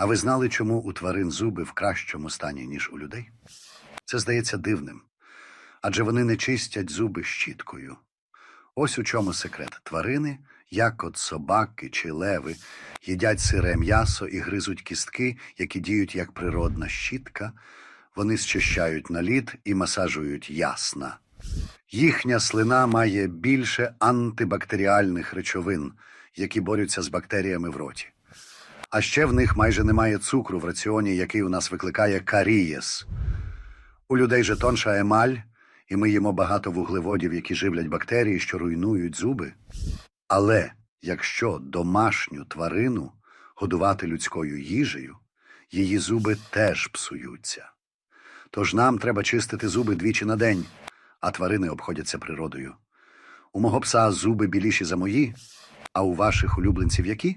А ви знали, чому у тварин зуби в кращому стані, ніж у людей? Це здається дивним. Адже вони не чистять зуби щіткою. Ось у чому секрет. Тварини, як от собаки чи леви, їдять сире м'ясо і гризуть кістки, які діють як природна щітка. Вони зчищають наліт і масажують ясна. Їхня слина має більше антибактеріальних речовин, які борються з бактеріями в роті. А ще в них майже немає цукру в раціоні, який у нас викликає карієс. У людей же тонша емаль, і ми їмо багато вуглеводів, які живлять бактерії, що руйнують зуби. Але якщо домашню тварину годувати людською їжею, її зуби теж псуються. Тож нам треба чистити зуби двічі на день, а тварини обходяться природою. У мого пса зуби біліші за мої, а у ваших улюбленців які?